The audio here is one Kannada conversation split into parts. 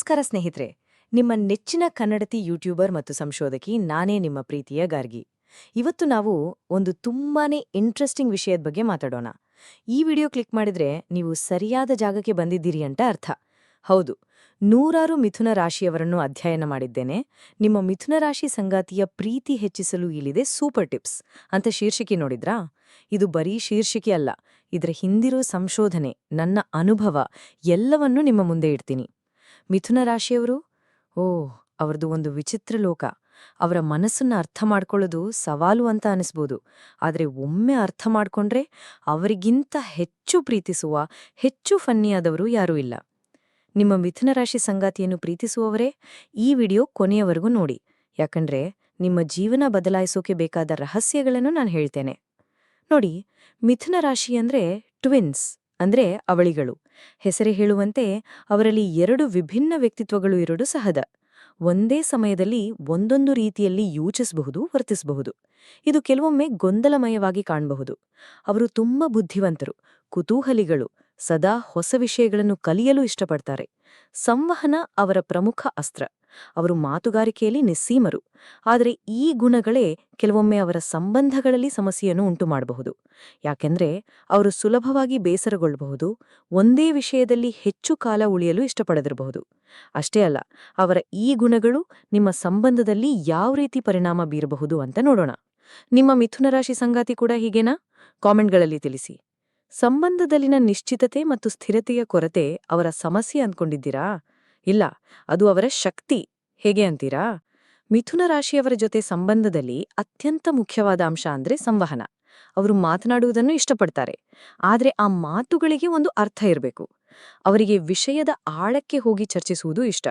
ನಮಸ್ಕಾರ ಸ್ನೇಹಿತರೆ. ನಿಮ್ಮ ನೆಚ್ಚಿನ ಕನ್ನಡತಿ ಯೂಟ್ಯೂಬರ್ ಮತ್ತು ಸಂಶೋಧಕಿ ನಾನೇ ನಿಮ್ಮ ಪ್ರೀತಿಯ ಗಾರ್ಗಿ. ಇವತ್ತು ನಾವು ಒಂದು ತುಂಬಾನೇ ಇಂಟ್ರೆಸ್ಟಿಂಗ್ ವಿಷಯದ ಬಗ್ಗೆ ಮಾತಾಡೋಣ. ಈ ವಿಡಿಯೋ ಕ್ಲಿಕ್ ಮಾಡಿದ್ರೆ ನೀವು ಸರಿಯಾದ ಜಾಗಕ್ಕೆ ಬಂದಿದ್ದೀರಿ ಅಂತ ಅರ್ಥ. ಹೌದು, ನೂರಾರು ಮಿಥುನ ರಾಶಿಯವರನ್ನು ಅಧ್ಯಯನ ಮಾಡಿದ್ದೇನೆ. ನಿಮ್ಮ ಮಿಥುನ ರಾಶಿ ಸಂಗಾತಿಯ ಪ್ರೀತಿ ಹೆಚ್ಚಿಸಲು ಇಲ್ಲಿದೆ ಸೂಪರ್ ಟಿಪ್ಸ್ ಅಂತ ಶೀರ್ಷಿಕೆ ನೋಡಿದ್ರಾ? ಇದು ಬರೀ ಶೀರ್ಷಿಕೆ ಅಲ್ಲ, ಇದರ ಹಿಂದಿರೋ ಸಂಶೋಧನೆ, ನನ್ನ ಅನುಭವ ಎಲ್ಲವನ್ನೂ ನಿಮ್ಮ ಮುಂದೆ ಇಡ್ತೀನಿ. ಮಿಥುನ ರಾಶಿಯವರು? ಓ, ಅವರದು ಒಂದು ವಿಚಿತ್ರ ಲೋಕ. ಅವರ ಮನಸ್ಸನ್ನ ಅರ್ಥ ಮಾಡ್ಕೊಳ್ಳೋದು ಸವಾಲು ಅಂತ ಅನಿಸ್ಬೋದು. ಆದರೆ ಒಮ್ಮೆ ಅರ್ಥ ಮಾಡ್ಕೊಂಡ್ರೆ ಅವರಿಗಿಂತ ಹೆಚ್ಚು ಪ್ರೀತಿಸುವ, ಹೆಚ್ಚು ಫನ್ನಿಯಾದವರು ಯಾರೂ ಇಲ್ಲ. ನಿಮ್ಮ ಮಿಥುನ ರಾಶಿ ಸಂಗಾತಿಯನ್ನು ಪ್ರೀತಿಸುವವರೇ ಈ ವಿಡಿಯೋ ಕೊನೆಯವರೆಗೂ ನೋಡಿ. ಯಾಕಂದ್ರೆ ನಿಮ್ಮ ಜೀವನ ಬದಲಾಯಿಸೋಕೆ ಬೇಕಾದ ರಹಸ್ಯಗಳನ್ನು ನಾನು ಹೇಳ್ತೇನೆ. ನೋಡಿ, ಮಿಥುನ ರಾಶಿ ಅಂದ್ರೆ ಟ್ವಿನ್ಸ್, ಅಂದ್ರೆ ಅವಳಿಗಳು. ಹೆಸರೇ ಹೇಳುವಂತೆ ಅವರಲ್ಲಿ ಎರಡು ವಿಭಿನ್ನ ವ್ಯಕ್ತಿತ್ವಗಳು ಇರೋದು ಸಹಜ. ಒಂದೇ ಸಮಯದಲ್ಲಿ ಒಂದೊಂದು ರೀತಿಯಲ್ಲಿ ಯೋಚಿಸಬಹುದು, ವರ್ತಿಸಬಹುದು. ಇದು ಕೆಲವೊಮ್ಮೆ ಗೊಂದಲಮಯವಾಗಿ ಕಾಣಬಹುದು. ಅವರು ತುಂಬ ಬುದ್ಧಿವಂತರು, ಕುತೂಹಲಿಗಳು ಸದಾ ಹೊಸ ವಿಷಯಗಳನ್ನು ಕಲಿಯಲು ಇಷ್ಟಪಡ್ತಾರೆ. ಸಂವಹನ ಅವರ ಪ್ರಮುಖ ಅಸ್ತ್ರ. ಅವರು ಮಾತುಗಾರಿಕೆಯಲ್ಲಿ ನಿಸ್ಸೀಮರು. ಆದರೆ ಈ ಗುಣಗಳೇ ಕೆಲವೊಮ್ಮೆ ಅವರ ಸಂಬಂಧಗಳಲ್ಲಿ ಸಮಸ್ಯೆಯನ್ನು ಉಂಟುಮಾಡಬಹುದು. ಯಾಕೆಂದ್ರೆ ಅವರು ಸುಲಭವಾಗಿ ಬೇಸರಗೊಳ್ಳಬಹುದು, ಒಂದೇ ವಿಷಯದಲ್ಲಿ ಹೆಚ್ಚು ಕಾಲ ಉಳಿಯಲು ಇಷ್ಟಪಡದಿರಬಹುದು. ಅಷ್ಟೇ ಅಲ್ಲ, ಅವರ ಈ ಗುಣಗಳು ನಿಮ್ಮ ಸಂಬಂಧದಲ್ಲಿ ಯಾವ ರೀತಿ ಪರಿಣಾಮ ಬೀರಬಹುದು ಅಂತ ನೋಡೋಣ. ನಿಮ್ಮ ಮಿಥುನ ರಾಶಿ ಸಂಗಾತಿ ಕೂಡ ಹೀಗೇನಾ? ಕಾಮೆಂಟ್ಗಳಲ್ಲಿ ತಿಳಿಸಿ. ಸಂಬಂಧದಲ್ಲಿನ ನಿಶ್ಚಿತತೆ ಮತ್ತು ಸ್ಥಿರತೆಯ ಕೊರತೆ ಅವರ ಸಮಸ್ಯೆ ಅಂದ್ಕೊಂಡಿದ್ದೀರಾ? ಇಲ್ಲ, ಅದು ಅವರ ಶಕ್ತಿ. ಹೇಗೆ ಅಂತೀರಾ? ಮಿಥುನ ರಾಶಿಯವರ ಜೊತೆ ಸಂಬಂಧದಲ್ಲಿ ಅತ್ಯಂತ ಮುಖ್ಯವಾದ ಅಂಶ ಅಂದ್ರೆ ಸಂವಹನ. ಅವರು ಮಾತನಾಡುವುದನ್ನು ಇಷ್ಟಪಡ್ತಾರೆ. ಆದರೆ ಆ ಮಾತುಗಳಿಗೆ ಒಂದು ಅರ್ಥ ಇರಬೇಕು. ಅವರಿಗೆ ವಿಷಯದ ಆಳಕ್ಕೆ ಹೋಗಿ ಚರ್ಚಿಸುವುದು ಇಷ್ಟ.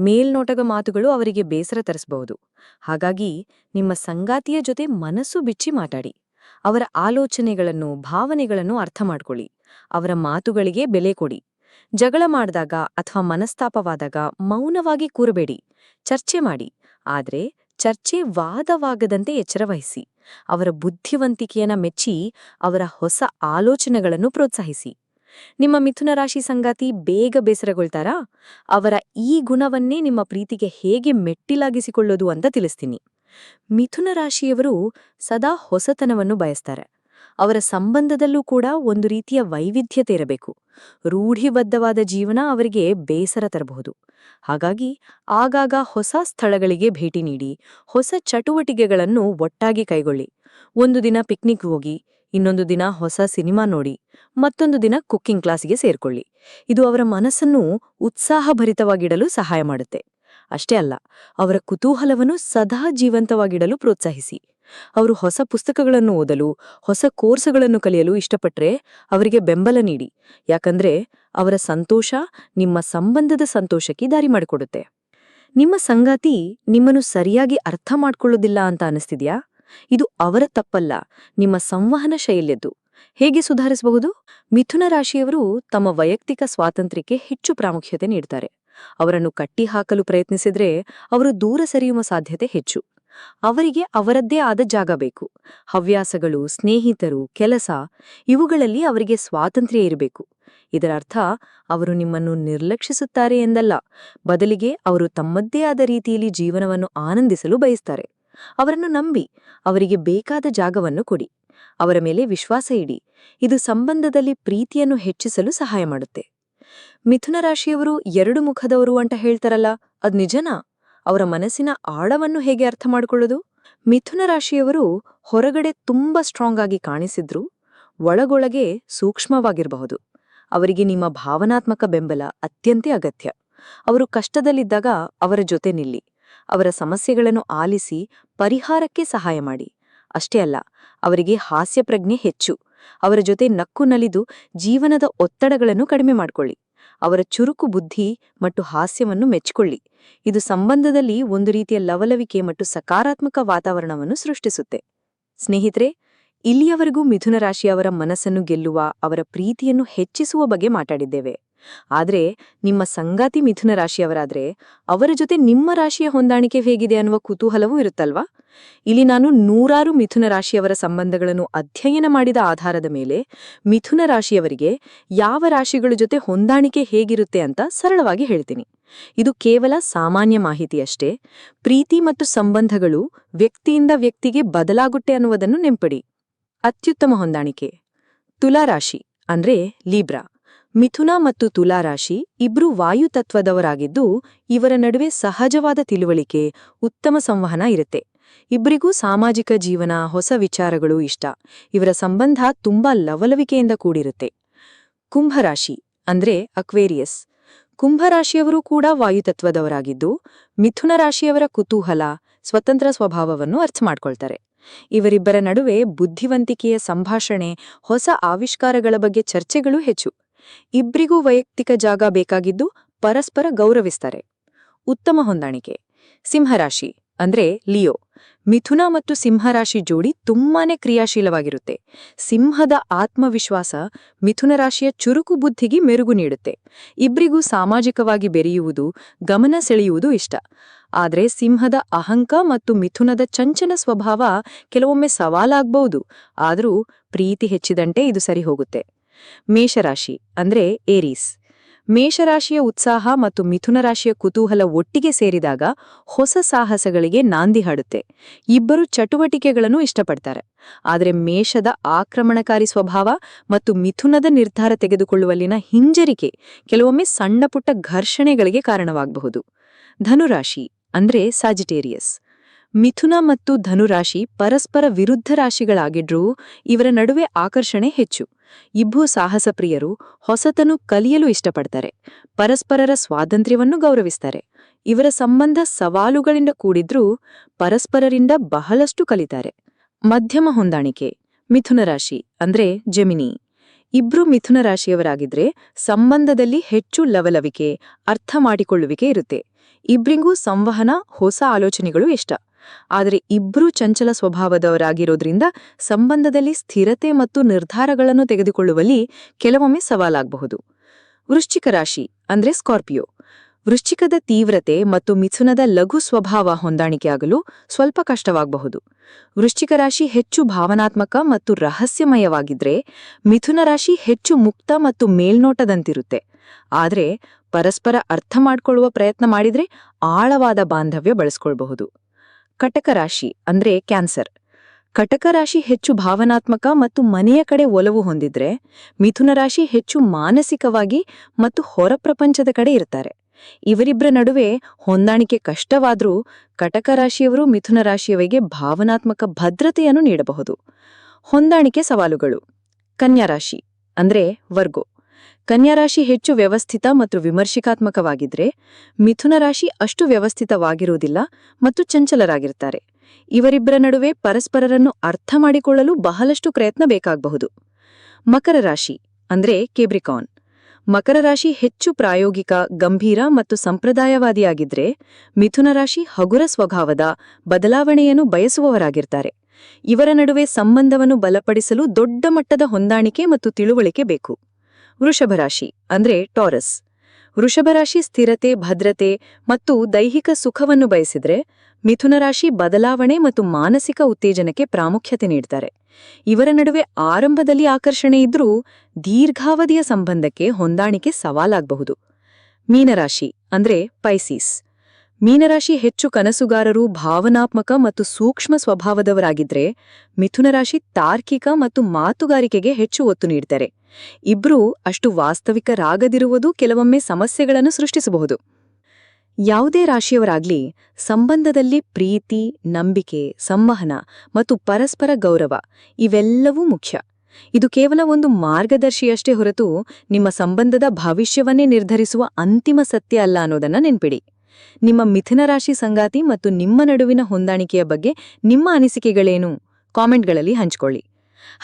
ಮೇಲ್ನೋಟಗ ಮಾತುಗಳು ಅವರಿಗೆ ಬೇಸರ ತರಿಸಬಹುದು. ಹಾಗಾಗಿ ನಿಮ್ಮ ಸಂಗಾತಿಯ ಜೊತೆ ಮನಸ್ಸು ಬಿಚ್ಚಿ ಮಾತಾಡಿ. ಅವರ ಆಲೋಚನೆಗಳನ್ನು, ಭಾವನೆಗಳನ್ನು ಅರ್ಥ ಮಾಡಿಕೊಳ್ಳಿ ಅವರ ಮಾತುಗಳಿಗೆ ಬೆಲೆ ಕೊಡಿ. ಜಗಳ ಮಾಡಿದಾಗ ಅಥವಾ ಮನಸ್ತಾಪವಾದಾಗ ಮೌನವಾಗಿ ಕೂರಬೇಡಿ. ಚರ್ಚೆ ಮಾಡಿ. ಆದರೆ ಚರ್ಚೆ ವಾದವಾಗದಂತೆ ಎಚ್ಚರವಹಿಸಿ. ಅವರ ಬುದ್ಧಿವಂತಿಕೆಯನ್ನ ಮೆಚ್ಚಿ ಅವರ ಹೊಸ ಆಲೋಚನೆಗಳನ್ನು ಪ್ರೋತ್ಸಾಹಿಸಿ. ನಿಮ್ಮ ಮಿಥುನ ರಾಶಿ ಸಂಗಾತಿ ಬೇಗ ಬೇಸರಗೊಳ್ತಾರಾ? ಅವರ ಈ ಗುಣವನ್ನೇ ನಿಮ್ಮ ಪ್ರೀತಿಗೆ ಹೇಗೆ ಮೆಟ್ಟಿಲಾಗಿಸಿಕೊಳ್ಳೋದು ಅಂತ ತಿಳಿಸ್ತೀನಿ. ಮಿಥುನ ರಾಶಿಯವರು ಸದಾ ಹೊಸತನವನ್ನು ಬಯಸ್ತಾರೆ. ಅವರ ಸಂಬಂಧದಲ್ಲೂ ಕೂಡ ಒಂದು ರೀತಿಯ ವೈವಿಧ್ಯತೆ ಇರಬೇಕು. ರೂಢಿಬದ್ಧವಾದ ಜೀವನ ಅವರಿಗೆ ಬೇಸರ ತರಬಹುದು. ಹಾಗಾಗಿ ಆಗಾಗ ಹೊಸ ಸ್ಥಳಗಳಿಗೆ ಭೇಟಿ ನೀಡಿ, ಹೊಸ ಚಟುವಟಿಕೆಗಳನ್ನು ಒಟ್ಟಾಗಿ ಕೈಗೊಳ್ಳಿ. ಒಂದು ದಿನ ಪಿಕ್ನಿಕ್ ಹೋಗಿ, ಇನ್ನೊಂದು ದಿನ ಹೊಸ ಸಿನಿಮಾ ನೋಡಿ, ಮತ್ತೊಂದು ದಿನ ಕುಕ್ಕಿಂಗ್ ಕ್ಲಾಸ್ಗೆ ಸೇರ್ಕೊಳ್ಳಿ. ಇದು ಅವರ ಮನಸ್ಸನ್ನು ಉತ್ಸಾಹಭರಿತವಾಗಿಡಲು ಸಹಾಯ ಮಾಡುತ್ತೆ. ಅಷ್ಟೇ ಅಲ್ಲ, ಅವರ ಕುತೂಹಲವನ್ನು ಸದಾ ಜೀವಂತವಾಗಿಡಲು ಪ್ರೋತ್ಸಾಹಿಸಿ. ಅವರು ಹೊಸ ಪುಸ್ತಕಗಳನ್ನು ಓದಲು, ಹೊಸ ಕೋರ್ಸ್ಗಳನ್ನು ಕಲಿಯಲು ಇಷ್ಟಪಟ್ರೆ ಅವರಿಗೆ ಬೆಂಬಲ ನೀಡಿ, ಯಾಕಂದ್ರೆ ಅವರ ಸಂತೋಷ ನಿಮ್ಮ ಸಂಬಂಧದ ಸಂತೋಷಕ್ಕೆ ದಾರಿ ಮಾಡಿಕೊಡುತ್ತೆ. ನಿಮ್ಮ ಸಂಗಾತಿ ನಿಮ್ಮನ್ನು ಸರಿಯಾಗಿ ಅರ್ಥ ಮಾಡ್ಕೊಳ್ಳೋದಿಲ್ಲ ಅಂತ ಅನಿಸ್ತಿದ್ಯಾ? ಇದು ಅವರ ತಪ್ಪಲ್ಲ, ನಿಮ್ಮ ಸಂವಹನ ಶೈಲಿಯದ್ದು. ಹೇಗೆ ಸುಧಾರಿಸಬಹುದು? ಮಿಥುನ ರಾಶಿಯವರು ತಮ್ಮ ವೈಯಕ್ತಿಕ ಸ್ವಾತಂತ್ರ್ಯಕ್ಕೆ ಹೆಚ್ಚು ಪ್ರಾಮುಖ್ಯತೆ ನೀಡ್ತಾರೆ. ಅವರನ್ನು ಕಟ್ಟಿಹಾಕಲು ಪ್ರಯತ್ನಿಸಿದರೆ ಅವರು ದೂರ ಸರಿಯುವ ಸಾಧ್ಯತೆ ಹೆಚ್ಚು. ಅವರಿಗೆ ಅವರದ್ದೇ ಆದ ಜಾಗ ಬೇಕು. ಹವ್ಯಾಸಗಳು, ಸ್ನೇಹಿತರು, ಕೆಲಸ, ಇವುಗಳಲ್ಲಿ ಅವರಿಗೆ ಸ್ವಾತಂತ್ರ್ಯ ಇರಬೇಕು. ಇದರರ್ಥ, ಅವರು ನಿಮ್ಮನ್ನು ನಿರ್ಲಕ್ಷಿಸುತ್ತಾರೆ ಎಂದಲ್ಲ, ಬದಲಿಗೆ ಅವರು ತಮ್ಮದ್ದೇ ಆದ ರೀತಿಯಲ್ಲಿ ಜೀವನವನ್ನು ಆನಂದಿಸಲು ಬಯಸ್ತಾರೆ. ಅವರನ್ನು ನಂಬಿ, ಅವರಿಗೆ ಬೇಕಾದ ಜಾಗವನ್ನು ಕೊಡಿ. ಅವರ ಮೇಲೆ ವಿಶ್ವಾಸ ಇಡಿ. ಇದು ಸಂಬಂಧದಲ್ಲಿ ಪ್ರೀತಿಯನ್ನು ಹೆಚ್ಚಿಸಲು ಸಹಾಯ ಮಾಡುತ್ತೆ. ಮಿಥುನ ರಾಶಿಯವರು ಎರಡು ಮುಖದವರು ಅಂತ ಹೇಳ್ತಾರಲ್ಲ, ಅದ್ ನಿಜನಾ? ಅವರ ಮನಸ್ಸಿನ ಆಳವನ್ನು ಹೇಗೆ ಅರ್ಥ ಮಾಡಿಕೊಳ್ಳೋದು? ಮಿಥುನ ರಾಶಿಯವರು ಹೊರಗಡೆ ತುಂಬಾ ಸ್ಟ್ರಾಂಗ್ ಆಗಿ ಕಾಣಿಸಿದ್ರು, ಒಳಗೊಳಗೆ ಸೂಕ್ಷ್ಮವಾಗಿರಬಹುದು. ಅವರಿಗೆ ನಿಮ್ಮ ಭಾವನಾತ್ಮಕ ಬೆಂಬಲ ಅತ್ಯಂತ ಅಗತ್ಯ. ಅವರು ಕಷ್ಟದಲ್ಲಿದ್ದಾಗ ಅವರ ಜೊತೆ ನಿಲ್ಲಿ, ಅವರ ಸಮಸ್ಯೆಗಳನ್ನು ಆಲಿಸಿ ಪರಿಹಾರಕ್ಕೆ ಸಹಾಯ ಮಾಡಿ. ಅಷ್ಟೇ ಅಲ್ಲ, ಅವರಿಗೆ ಹಾಸ್ಯಪ್ರಜ್ಞೆ ಹೆಚ್ಚು. ಅವರ ಜೊತೆ ನಕ್ಕು ನಲಿದು ಜೀವನದ ಒತ್ತಡಗಳನ್ನು ಕಡಿಮೆ ಮಾಡಿಕೊಳ್ಳಿ. ಅವರ ಚುರುಕು ಬುದ್ಧಿ ಮತ್ತು ಹಾಸ್ಯವನ್ನು ಮೆಚ್ಚಿಕೊಳ್ಳಿ. ಇದು ಸಂಬಂಧದಲ್ಲಿ ಒಂದು ರೀತಿಯ ಲವಲವಿಕೆ ಮತ್ತು ಸಕಾರಾತ್ಮಕ ವಾತಾವರಣವನ್ನು ಸೃಷ್ಟಿಸುತ್ತೆ. ಸ್ನೇಹಿತರೆ, ಇಲ್ಲಿಯವರೆಗೂ ಮಿಥುನ ರಾಶಿಯವರ ಮನಸ್ಸನ್ನು ಗೆಲ್ಲುವ, ಅವರ ಪ್ರೀತಿಯನ್ನು ಹೆಚ್ಚಿಸುವ ಬಗ್ಗೆ ಮಾತಾಡಿದ್ದೇವೆ. ಆದ್ರೆ ನಿಮ್ಮ ಸಂಗಾತಿ ಮಿಥುನ ರಾಶಿಯವರಾದರೆ ಅವರ ಜೊತೆ ನಿಮ್ಮ ರಾಶಿಯ ಹೊಂದಾಣಿಕೆ ಹೇಗಿದೆ ಅನ್ನುವ ಕುತೂಹಲವೂ ಇರುತ್ತಲ್ವಾ? ಇಲ್ಲಿ ನಾನು ನೂರಾರು ಮಿಥುನ ರಾಶಿಯವರ ಸಂಬಂಧಗಳನ್ನು ಅಧ್ಯಯನ ಮಾಡಿದ ಆಧಾರದ ಮೇಲೆ ಮಿಥುನ ರಾಶಿಯವರಿಗೆ ಯಾವ ರಾಶಿಗಳ ಜೊತೆ ಹೊಂದಾಣಿಕೆ ಹೇಗಿರುತ್ತೆ ಅಂತ ಸರಳವಾಗಿ ಹೇಳ್ತೀನಿ. ಇದು ಕೇವಲ ಸಾಮಾನ್ಯ ಮಾಹಿತಿಯಷ್ಟೇ. ಪ್ರೀತಿ ಮತ್ತು ಸಂಬಂಧಗಳು ವ್ಯಕ್ತಿಯಿಂದ ವ್ಯಕ್ತಿಗೆ ಬದಲಾಗುತ್ತೆ ಅನ್ನುವುದನ್ನು ನೆಂಪಡಿ ಅತ್ಯುತ್ತಮ ಹೊಂದಾಣಿಕೆ. ತುಲಾರಾಶಿ ಅಂದ್ರೆ ಲೀಬ್ರಾ. ಮಿಥುನ ಮತ್ತು ತುಲಾರಾಶಿ ಇಬ್ರು ವಾಯುತತ್ವದವರಾಗಿದ್ದು ಇವರ ನಡುವೆ ಸಹಜವಾದ ತಿಳುವಳಿಕೆ, ಉತ್ತಮ ಸಂವಹನ ಇರುತ್ತೆ. ಇಬ್ಬರಿಗೂ ಸಾಮಾಜಿಕ ಜೀವನ, ಹೊಸ ವಿಚಾರಗಳು ಇಷ್ಟ. ಇವರ ಸಂಬಂಧ ತುಂಬಾ ಲವಲವಿಕೆಯಿಂದ ಕೂಡಿರುತ್ತೆ. ಕುಂಭರಾಶಿ ಅಂದ್ರೆ ಅಕ್ವೇರಿಯಸ್. ಕುಂಭರಾಶಿಯವರು ಕೂಡ ವಾಯುತತ್ವದವರಾಗಿದ್ದು ಮಿಥುನ ರಾಶಿಯವರ ಕುತೂಹಲ, ಸ್ವತಂತ್ರ ಸ್ವಭಾವವನ್ನು ಅರ್ಥ ಮಾಡ್ಕೊಳ್ತಾರೆ. ಇವರಿಬ್ಬರ ನಡುವೆ ಬುದ್ಧಿವಂತಿಕೆಯ ಸಂಭಾಷಣೆ, ಹೊಸ ಆವಿಷ್ಕಾರಗಳ ಬಗ್ಗೆ ಚರ್ಚೆಗಳು ಹೆಚ್ಚು. ಇಬ್ರಿಗೂ ವೈಯಕ್ತಿಕ ಜಾಗ ಬೇಕಾಗಿದ್ದು ಪರಸ್ಪರ ಗೌರವಿಸ್ತಾರೆ. ಉತ್ತಮ ಹೊಂದಾಣಿಕೆ. ಸಿಂಹರಾಶಿ, ಅಂದ್ರೆ ಲಿಯೋ. ಮಿಥುನ ಮತ್ತು ಸಿಂಹರಾಶಿ ಜೋಡಿ ತುಂಬಾನೇ ಕ್ರಿಯಾಶೀಲವಾಗಿರುತ್ತೆ. ಸಿಂಹದ ಆತ್ಮವಿಶ್ವಾಸ ಮಿಥುನ ರಾಶಿಯ ಚುರುಕು ಬುದ್ಧಿಗೆ ಮೆರುಗು ನೀಡುತ್ತೆ. ಇಬ್ಬರಿಗೂ ಸಾಮಾಜಿಕವಾಗಿ ಬೆರೆಯುವುದು, ಗಮನ ಸೆಳೆಯುವುದು ಇಷ್ಟ. ಆದರೆ ಸಿಂಹದ ಅಹಂಕ ಮತ್ತು ಮಿಥುನದ ಚಂಚನ ಸ್ವಭಾವ ಕೆಲವೊಮ್ಮೆ ಸವಾಲಾಗಬಹುದು. ಆದರೂ ಪ್ರೀತಿ ಹೆಚ್ಚಿದಂತೆ ಇದು ಸರಿ ಹೋಗುತ್ತೆ ಮೇಷರಾಶಿ, ಅಂದ್ರೆ ಏರೀಸ್. ಮೇಷರಾಶಿಯ ಉತ್ಸಾಹ ಮತ್ತು ಮಿಥುನ ರಾಶಿಯ ಕುತೂಹಲ ಒಟ್ಟಿಗೆ ಸೇರಿದಾಗ ಹೊಸ ಸಾಹಸಗಳಿಗೆ ನಾಂದಿ ಹಾಡುತ್ತೆ. ಇಬ್ಬರು ಚಟುವಟಿಕೆಗಳನ್ನು ಇಷ್ಟಪಡ್ತಾರೆ. ಆದರೆ ಮೇಷದ ಆಕ್ರಮಣಕಾರಿ ಸ್ವಭಾವ ಮತ್ತು ಮಿಥುನದ ನಿರ್ಧಾರ ತೆಗೆದುಕೊಳ್ಳುವಲ್ಲಿನ ಹಿಂಜರಿಕೆ ಕೆಲವೊಮ್ಮೆ ಸಣ್ಣಪುಟ್ಟ ಘರ್ಷಣೆಗಳಿಗೆ ಕಾರಣವಾಗಬಹುದು. ಧನುರಾಶಿ, ಅಂದ್ರೆ ಸಾಜಿಟೇರಿಯಸ್ ಮಿಥುನ ಮತ್ತು ಧನುರಾಶಿ ಪರಸ್ಪರ ವಿರುದ್ಧ ರಾಶಿಗಳಾಗಿದ್ರೂ ಇವರ ನಡುವೆ ಆಕರ್ಷಣೆ ಹೆಚ್ಚು. ಇಬ್ಬೂ ಸಾಹಸಪ್ರಿಯರು ಹೊಸತನು ಕಲಿಯಲು ಇಷ್ಟಪಡ್ತಾರೆ. ಪರಸ್ಪರರ ಸ್ವಾತಂತ್ರ್ಯವನ್ನು ಗೌರವಿಸ್ತಾರೆ. ಇವರ ಸಂಬಂಧ ಸವಾಲುಗಳಿಂದ ಕೂಡಿದ್ರೂ ಪರಸ್ಪರರಿಂದ ಬಹಳಷ್ಟು ಕಲಿತಾರೆ. ಮಧ್ಯಮ ಹೊಂದಾಣಿಕೆ, ಮಿಥುನ ರಾಶಿ ಅಂದ್ರೆ ಜೆಮಿನಿ. ಇಬ್ರು ಮಿಥುನ ರಾಶಿಯವರಾಗಿದ್ರೆ ಸಂಬಂಧದಲ್ಲಿ ಹೆಚ್ಚು ಲವಲವಿಕೆ, ಅರ್ಥ ಮಾಡಿಕೊಳ್ಳುವಿಕೆ ಇರುತ್ತೆ. ಇಬ್ರಿಗೂ ಸಂವಹನ, ಹೊಸ ಆಲೋಚನೆಗಳು ಇಷ್ಟ. ಆದರೆ ಇಬ್ರೂ ಚಂಚಲ ಸ್ವಭಾವದವರಾಗಿರೋದ್ರಿಂದ ಸಂಬಂಧದಲ್ಲಿ ಸ್ಥಿರತೆ ಮತ್ತು ನಿರ್ಧಾರಗಳನ್ನು ತೆಗೆದುಕೊಳ್ಳುವಲ್ಲಿ ಕೆಲವೊಮ್ಮೆ ಸವಾಲಾಗಬಹುದು. ವೃಶ್ಚಿಕ ರಾಶಿ, ಅಂದ್ರೆ ಸ್ಕಾರ್ಪಿಯೋ. ವೃಶ್ಚಿಕದ ತೀವ್ರತೆ ಮತ್ತು ಮಿಥುನದ ಲಘು ಸ್ವಭಾವ ಹೊಂದಾಣಿಕೆಯಾಗಲು ಸ್ವಲ್ಪ ಕಷ್ಟವಾಗಬಹುದು. ವೃಶ್ಚಿಕ ರಾಶಿ ಹೆಚ್ಚು ಭಾವನಾತ್ಮಕ ಮತ್ತು ರಹಸ್ಯಮಯವಾಗಿದ್ರೆ ಮಿಥುನ ರಾಶಿ ಹೆಚ್ಚು ಮುಕ್ತ ಮತ್ತು ಮೇಲ್ನೋಟದಂತಿರುತ್ತೆ. ಆದರೆ ಪರಸ್ಪರ ಅರ್ಥ ಮಾಡ್ಕೊಳ್ಳುವ ಪ್ರಯತ್ನ ಮಾಡಿದ್ರೆ ಆಳವಾದ ಬಾಂಧವ್ಯ ಬಳಸ್ಕೊಳ್ಬಹುದು. ಕಟಕ ರಾಶಿ, ಅಂದ್ರೆ ಕ್ಯಾನ್ಸರ್. ಕಟಕ ರಾಶಿ ಹೆಚ್ಚು ಭಾವನಾತ್ಮಕ ಮತ್ತು ಮನೆಯ ಕಡೆ ಒಲವು ಹೊಂದಿದ್ರೆ ಮಿಥುನ ರಾಶಿ ಹೆಚ್ಚು ಮಾನಸಿಕವಾಗಿ ಮತ್ತು ಹೊರ ಪ್ರಪಂಚದ ಕಡೆ ಇರ್ತಾರೆ. ಇವರಿಬ್ಬರ ನಡುವೆ ಹೊಂದಾಣಿಕೆ ಕಷ್ಟವಾದರೂ ಕಟಕ ರಾಶಿಯವರು ಮಿಥುನ ರಾಶಿಯವರಿಗೆ ಭಾವನಾತ್ಮಕ ಭದ್ರತೆಯನ್ನು ನೀಡಬಹುದು. ಹೊಂದಾಣಿಕೆ ಸವಾಲುಗಳು. ಕನ್ಯಾ ರಾಶಿ, ಅಂದ್ರೆ ವರ್ಗೋ. ಕನ್ಯಾರಾಶಿ ಹೆಚ್ಚು ವ್ಯವಸ್ಥಿತ ಮತ್ತು ವಿಮರ್ಶಿಕಾತ್ಮಕವಾಗಿದ್ರೆ ಮಿಥುನ ರಾಶಿ ಅಷ್ಟು ವ್ಯವಸ್ಥಿತವಾಗಿರುವುದಿಲ್ಲ ಮತ್ತು ಚಂಚಲರಾಗಿರ್ತಾರೆ. ಇವರಿಬ್ಬರ ನಡುವೆ ಪರಸ್ಪರರನ್ನು ಅರ್ಥ ಮಾಡಿಕೊಳ್ಳಲು ಬಹಳಷ್ಟು ಪ್ರಯತ್ನ ಬೇಕಾಗಬಹುದು. ಮಕರ ರಾಶಿ ಅಂದ್ರೆ ಕೇಬ್ರಿಕಾನ್ ಮಕರ ರಾಶಿ ಹೆಚ್ಚು ಪ್ರಾಯೋಗಿಕ, ಗಂಭೀರ ಮತ್ತು ಸಂಪ್ರದಾಯವಾದಿಯಾಗಿದ್ರೆ ಮಿಥುನ ರಾಶಿ ಹಗುರ ಸ್ವಭಾವದ, ಬದಲಾವಣೆಯನ್ನು ಬಯಸುವವರಾಗಿರ್ತಾರೆ. ಇವರ ನಡುವೆ ಸಂಬಂಧವನ್ನು ಬಲಪಡಿಸಲು ದೊಡ್ಡ ಮಟ್ಟದ ಹೊಂದಾಣಿಕೆ ಮತ್ತು ತಿಳುವಳಿಕೆ ಬೇಕು. ವೃಷಭರಾಶಿ ಅಂದ್ರೆ ಟಾರಸ್. ವೃಷಭರಾಶಿ ಸ್ಥಿರತೆ, ಭದ್ರತೆ ಮತ್ತು ದೈಹಿಕ ಸುಖವನ್ನು ಬಯಸಿದ್ರೆ ಮಿಥುನ ರಾಶಿ ಬದಲಾವಣೆ ಮತ್ತು ಮಾನಸಿಕ ಉತ್ತೇಜನಕ್ಕೆ ಪ್ರಾಮುಖ್ಯತೆ ನೀಡ್ತಾರೆ. ಇವರ ನಡುವೆ ಆರಂಭದಲ್ಲಿ ಆಕರ್ಷಣೆ ಇದ್ರೂ ದೀರ್ಘಾವಧಿಯ ಸಂಬಂಧಕ್ಕೆ ಹೊಂದಾಣಿಕೆ ಸವಾಲಾಗಬಹುದು. ಮೀನರಾಶಿ, ಅಂದ್ರೆ ಪೈಸೀಸ್. ಮೀನರಾಶಿ ಹೆಚ್ಚು ಕನಸುಗಾರರು, ಭಾವನಾತ್ಮಕ ಮತ್ತು ಸೂಕ್ಷ್ಮ ಸ್ವಭಾವದವರಾಗಿದ್ರೆ ಮಿಥುನ ರಾಶಿ ತಾರ್ಕಿಕ ಮತ್ತು ಮಾತುಗಾರಿಕೆಗೆ ಹೆಚ್ಚು ಒತ್ತು ನೀಡ್ತಾರೆ. ಇಬ್ರೂ ಅಷ್ಟು ವಾಸ್ತವಿಕರಾಗದಿರುವುದು ಕೆಲವೊಮ್ಮೆ ಸಮಸ್ಯೆಗಳನ್ನು ಸೃಷ್ಟಿಸಬಹುದು. ಯಾವುದೇ ರಾಶಿಯವರಾಗ್ಲಿ ಸಂಬಂಧದಲ್ಲಿ ಪ್ರೀತಿ, ನಂಬಿಕೆ, ಸಂವಹನ ಮತ್ತು ಪರಸ್ಪರ ಗೌರವ ಇವೆಲ್ಲವೂ ಮುಖ್ಯ. ಇದು ಕೇವಲ ಒಂದು ಮಾರ್ಗದರ್ಶಿಯಷ್ಟೇ ಹೊರತು ನಿಮ್ಮ ಸಂಬಂಧದ ಭವಿಷ್ಯವನ್ನೇ ನಿರ್ಧರಿಸುವ ಅಂತಿಮ ಸತ್ಯ ಅಲ್ಲ ಅನ್ನೋದನ್ನ ನೆನ್ಪಿಡಿ. ನಿಮ್ಮ ಮಿಥುನ ರಾಶಿ ಸಂಗಾತಿ ಮತ್ತು ನಿಮ್ಮ ನಡುವಿನ ಹೊಂದಾಣಿಕೆಯ ಬಗ್ಗೆ ನಿಮ್ಮ ಅನಿಸಿಕೆಗಳೇನು? ಕಾಮೆಂಟ್ಗಳಲ್ಲಿ ಹಂಚ್ಕೊಳ್ಳಿ.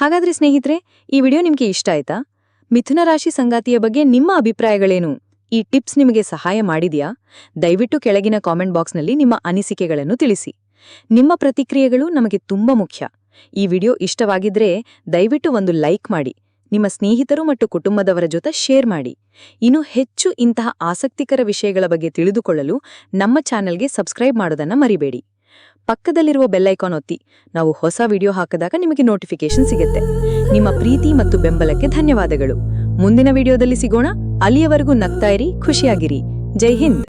ಹಾಗಾದ್ರೆ ಸ್ನೇಹಿತರೆ, ಈ ವಿಡಿಯೋ ನಿಮಗೆ ಇಷ್ಟ ಆಯ್ತಾ? ಮಿಥುನ ರಾಶಿ ಸಂಗಾತಿಯ ಬಗ್ಗೆ ನಿಮ್ಮ ಅಭಿಪ್ರಾಯಗಳೇನು? ಈ ಟಿಪ್ಸ್ ನಿಮಗೆ ಸಹಾಯ ಮಾಡಿದೆಯಾ? ದಯವಿಟ್ಟು ಕೆಳಗಿನ ಕಾಮೆಂಟ್ ಬಾಕ್ಸ್ನಲ್ಲಿ ನಿಮ್ಮ ಅನಿಸಿಕೆಗಳನ್ನು ತಿಳಿಸಿ. ನಿಮ್ಮ ಪ್ರತಿಕ್ರಿಯೆಗಳು ನಮಗೆ ತುಂಬಾ ಮುಖ್ಯ. ಈ ವಿಡಿಯೋ ಇಷ್ಟವಾಗಿದ್ರೆ ದಯವಿಟ್ಟು ಒಂದು ಲೈಕ್ ಮಾಡಿ, ನಿಮ್ಮ ಸ್ನೇಹಿತರು ಮತ್ತು ಕುಟುಂಬದವರ ಜೊತೆ ಶೇರ್ ಮಾಡಿ. ಇನ್ನು ಹೆಚ್ಚು ಇಂತಹ ಆಸಕ್ತಿಕರ ವಿಷಯಗಳ ಬಗ್ಗೆ ತಿಳಿದುಕೊಳ್ಳಲು ನಮ್ಮ ಚಾನೆಲ್ಗೆ ಸಬ್ಸ್ಕ್ರೈಬ್ ಮಾಡೋದನ್ನ ಮರಿಬೇಡಿ. ಪಕ್ಕದಲ್ಲಿರುವ ಬೆಲ್ಲೈಕಾನ್ ಒತ್ತಿ. ನಾವು ಹೊಸ ವಿಡಿಯೋ ಹಾಕಿದಾಗ ನಿಮಗೆ ನೋಟಿಫಿಕೇಶನ್ ಸಿಗುತ್ತೆ. ನಿಮ್ಮ ಪ್ರೀತಿ ಮತ್ತು ಬೆಂಬಲಕ್ಕೆ ಧನ್ಯವಾದಗಳು. ಮುಂದಿನ ವಿಡಿಯೋದಲ್ಲಿ ಸಿಗೋಣ. ಅಲ್ಲಿಯವರೆಗೂ ನಗ್ತಾ ಇರಿ, ಖುಷಿಯಾಗಿರಿ. ಜೈ ಹಿಂದ್.